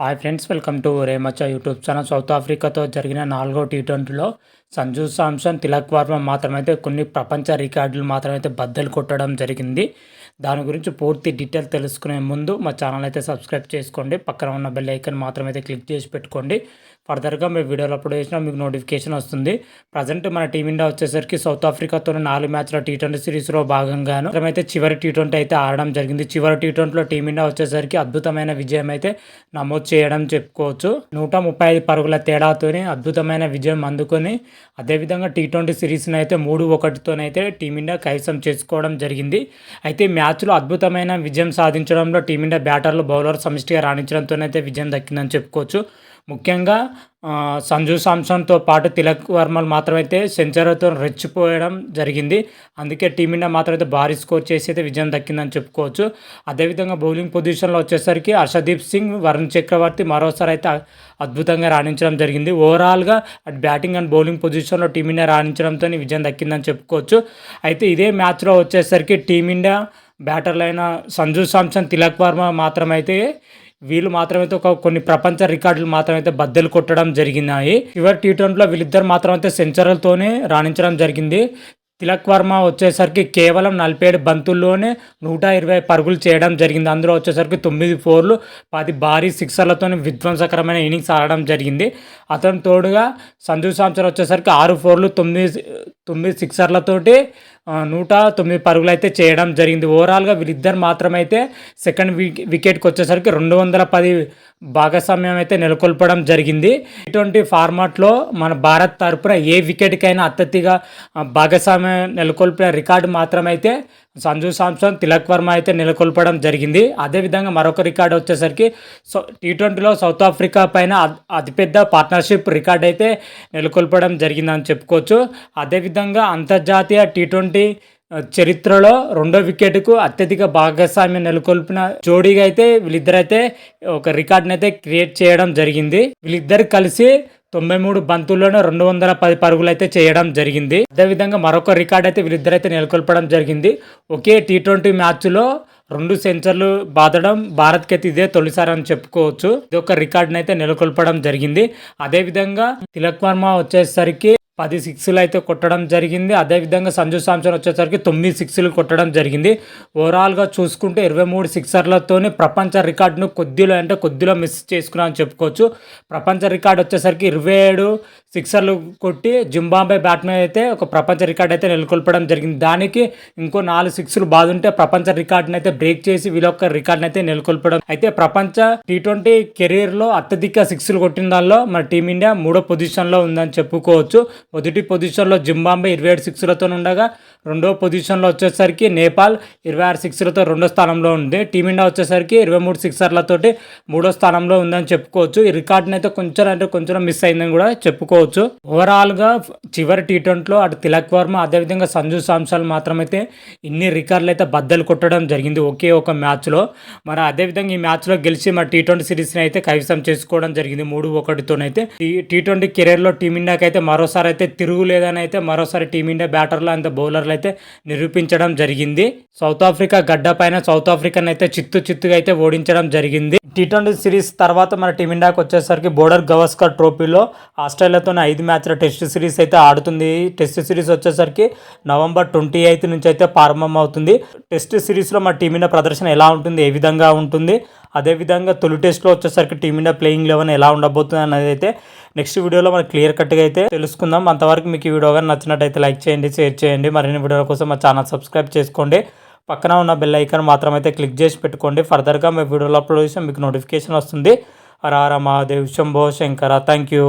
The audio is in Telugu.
హాయ్ ఫ్రెండ్స్ వెల్కమ్ టు రేమచ్చ యూట్యూబ్ ఛానల్ సౌత్ ఆఫ్రికాతో జరిగిన నాలుగో టీ ట్వంటీలో సంజు సాంసన్ తిలక్ వర్మ మాత్రమైతే కొన్ని ప్రపంచ రికార్డులు మాత్రమైతే బద్దలు కొట్టడం జరిగింది. దాని గురించి పూర్తి డీటెయిల్ తెలుసుకునే ముందు మా ఛానల్ అయితే సబ్స్క్రైబ్ చేసుకోండి. పక్కన ఉన్న బెల్ ఐకన్ మాత్రమైతే క్లిక్ చేసి పెట్టుకోండి. ఫర్దర్గా మీ వీడియోలు అప్లోడ్ చేసినా మీకు నోటిఫికేషన్ వస్తుంది. ప్రజెంట్ మన టీమిండియా వచ్చేసరికి సౌత్ ఆఫ్రికాతో నాలుగు మ్యాచ్ల టీ ట్వంటీ సిరీస్లో భాగంగాను అయితే చివరి టీ ట్వంటీ అయితే ఆడడం జరిగింది. చివరి టీ ట్వంటీలో టీమిండియా వచ్చేసరికి అద్భుతమైన విజయం అయితే నమోదు చేయడం చెప్పుకోవచ్చు. నూట ముప్పై ఐదు పరుగుల తేడాతోనే అద్భుతమైన విజయం అందుకొని అదేవిధంగా టీ ట్వంటీ సిరీస్ని అయితే మూడు ఒకటితోనైతే టీమిండియా కైవసం చేసుకోవడం జరిగింది. అయితే మ్యాచ్లో అద్భుతమైన విజయం సాధించడంలో టీమిండియా బ్యాటర్లు బౌలర్ సమిష్టిగా రాణించడంతోనైతే విజయం దక్కిందని చెప్పుకోవచ్చు. ముఖ్యంగా సంజు సామ్సన్తో పాటు తిలక్ వర్మలు మాత్రమైతే సెంచరీతో రెచ్చిపోయడం జరిగింది. అందుకే టీమిండియా మాత్రమైతే భారీ స్కోర్ చేసి అయితే విజయం దక్కిందని చెప్పుకోవచ్చు. అదేవిధంగా బౌలింగ్ పొజిషన్లో వచ్చేసరికి హర్షదీప్ సింగ్ వరుణ్ చక్రవర్తి మరోసారి అయితే అద్భుతంగా రాణించడం జరిగింది. ఓవరాల్గా అటు బ్యాటింగ్ అండ్ బౌలింగ్ పొజిషన్లో టీమిండియా రాణించడంతో విజయం దక్కిందని చెప్పుకోవచ్చు. అయితే ఇదే మ్యాచ్లో వచ్చేసరికి టీమిండియా బ్యాటర్లైన సంజు సామ్సన్ తిలక్ వర్మ మాత్రమైతే వీళ్ళు మాత్రమైతే ఒక కొన్ని ప్రపంచ రికార్డులు మాత్రమైతే బద్దలు కొట్టడం జరిగినాయి. చివరి టీ ట్వంటీలో వీళ్ళిద్దరు మాత్రమైతే సెంచరీలతోనే రాణించడం జరిగింది. తిలక్ వర్మ వచ్చేసరికి కేవలం నలభై ఏడు బంతుల్లోనే నూట ఇరవై పరుగులు చేయడం జరిగింది. అందులో వచ్చేసరికి తొమ్మిది ఫోర్లు పది భారీ సిక్సర్లతో విధ్వంసకరమైన ఇన్నింగ్స్ ఆడడం జరిగింది. అతను తోడుగా సంజు సాంసర్ వచ్చేసరికి ఆరు ఫోర్లు తొమ్మిది తొమ్మిది సిక్సర్లతోటి నూట తొమ్మిది పరుగులు అయితే చేయడం జరిగింది. ఓవరాల్గా వీళ్ళిద్దరు మాత్రమైతే సెకండ్ వికెట్కి వచ్చేసరికి రెండు వందల పది భాగస్వామ్యం అయితే నెలకొల్పడం జరిగింది. ఇటువంటి ఫార్మాట్లో మన భారత్ తరపున ఏ వికెట్కైనా అత్యధిగా భాగస్వామ్యం నెలకొల్పిన రికార్డు మాత్రమైతే సంజు సామ్సన్ తిలక్ వర్మ అయితే నెలకొల్పడం జరిగింది. అదేవిధంగా మరొక రికార్డు వచ్చేసరికి సో టీ ట్వంటీలో సౌత్ ఆఫ్రికా పైన అతిపెద్ద పార్ట్నర్షిప్ రికార్డ్ అయితే నెలకొల్పడం జరిగిందని చెప్పుకోవచ్చు. అదేవిధంగా అంతర్జాతీయ టీ ట్వంటీ చరిత్రలో రెండో వికెట్కు అత్యధిక భాగస్వామ్యం నెలకొల్పిన జోడీగా అయితే వీళ్ళిద్దరైతే ఒక రికార్డ్ని అయితే క్రియేట్ చేయడం జరిగింది. వీళ్ళిద్దరు కలిసి తొంభై మూడు బంతుల్లోనే రెండు వందల పది పరుగులు అయితే చేయడం జరిగింది. అదేవిధంగా మరొక రికార్డ్ అయితే వీరిద్దరైతే నెలకొల్పడం జరిగింది. ఒకే టీ ట్వంటీ మ్యాచ్లో రెండు సెంచర్లు బాదడం భారత్కి అయితే ఇదే తొలిసారి అని చెప్పుకోవచ్చు. ఇది ఒక రికార్డునైతే నెలకొల్పడం జరిగింది. అదేవిధంగా తిలక్ వర్మ వచ్చేసరికి పది సిక్స్లు అయితే కొట్టడం జరిగింది. అదేవిధంగా సంజు శాంసన్ వచ్చేసరికి తొమ్మిది సిక్స్లు కొట్టడం జరిగింది. ఓవరాల్గా చూసుకుంటే ఇరవై మూడు సిక్సర్లతోనే ప్రపంచ రికార్డును కొద్దిలో అంటే కొద్దిలో మిస్ చేసుకున్నామని చెప్పుకోవచ్చు. ప్రపంచ రికార్డు వచ్చేసరికి ఇరవై ఏడు సిక్సర్లు కొట్టి జింబాబే బ్యాట్మెన్ అయితే ఒక ప్రపంచ రికార్డ్ అయితే నెలకొల్పడం జరిగింది. దానికి ఇంకో నాలుగు సిక్స్లు బాదుంటే ప్రపంచ రికార్డుని అయితే బ్రేక్ చేసి వీళ్ళొక్క రికార్డుని అయితే నెలకొల్పడం. అయితే ప్రపంచ టీ ట్వంటీ కెరీర్లో అత్యధిక సిక్స్లు కొట్టిన దానిలో మన టీమిండియా మూడో పొజిషన్లో ఉందని చెప్పుకోవచ్చు. మొదటి పొజిషన్లో జింబాంబే ఇరవై ఏడు సిక్స్లతో ఉండగా రెండో పొజిషన్లో వచ్చేసరికి నేపాల్ ఇరవై ఆరు సిక్స్లతో రెండో స్థానంలో ఉంది. టీమిండియా వచ్చేసరికి ఇరవై మూడు సిక్సర్లతోటి మూడో స్థానంలో ఉందని చెప్పుకోవచ్చు. ఈ రికార్డుని అయితే కొంచెం అంటే కొంచెం మిస్ అయిందని కూడా చెప్పుకోవచ్చు. ఓవరాల్గా చివరి టీ ట్వంటీలో అటు తిలక్ వర్మ అదేవిధంగా సంజు సాంసల్ మాత్రమైతే ఇన్ని రికార్డులు అయితే బద్దలు కొట్టడం జరిగింది ఒకే ఒక మ్యాచ్లో. మరి అదేవిధంగా ఈ మ్యాచ్లో గెలిచి మరి టీ ట్వంటీ సిరీస్ని అయితే కైవసం చేసుకోవడం జరిగింది మూడు ఒకటితోనైతే. ఈ టీ ట్వంటీ కెరీర్లో టీమిండియాకి అయితే మరోసారి అయితే తిరుగులేదని అయితే మరోసారి టీమిండియా బ్యాటర్లు అంత బౌలర్లు అయితే నిరూపించడం జరిగింది. సౌత్ ఆఫ్రికా గడ్డ పైన సౌత్ ఆఫ్రికాను అయితే చిత్తు చిత్తుగా అయితే ఓడించడం జరిగింది. టీ ట్వంటీ సిరీస్ తర్వాత మన టీమిండియాకి వచ్చేసరికి బోర్డర్ గవస్కర్ ట్రోఫీలో ఆస్ట్రేలియాతో ఐదు మ్యాచ్ల టెస్ట్ సిరీస్ అయితే ఆడుతుంది. టెస్ట్ సిరీస్ వచ్చేసరికి నవంబర్ ట్వంటీ ఎయిత్ నుంచి అయితే ప్రారంభం అవుతుంది టెస్ట్ సిరీస్లో మన టీమిండియా ప్రదర్శన ఎలా ఉంటుంది? ఏ విధంగా ఉంటుంది? అదేవిధంగా తొలి టెస్ట్లో వచ్చేసరికి టీమిండియా ప్లేయింగ్ లెవెన్ ఎలా ఉండబోతుంది అనేది అయితే నెక్స్ట్ వీడియోలో మనం క్లియర్ కట్గా అయితే తెలుసుకుందాం. అంతవరకు మీకు ఈ వీడియో కానీ నచ్చినట్టయితే లైక్ చేయండి షేర్ చేయండి. మరిన్ని వీడియోల కోసం మా ఛానల్ సబ్స్క్రైబ్ చేసుకోండి. పక్కన ఉన్న బెల్ ఐకాన్ మాత్రం అయితే క్లిక్ చేసి పెట్టుకోండి. ఫర్దర్గా మీ వీడియోలో అప్లోడ్ చేసి మీకు నోటిఫికేషన్ వస్తుంది. రారా మహాదేవ్ శంభో శంకర థ్యాంక్ యూ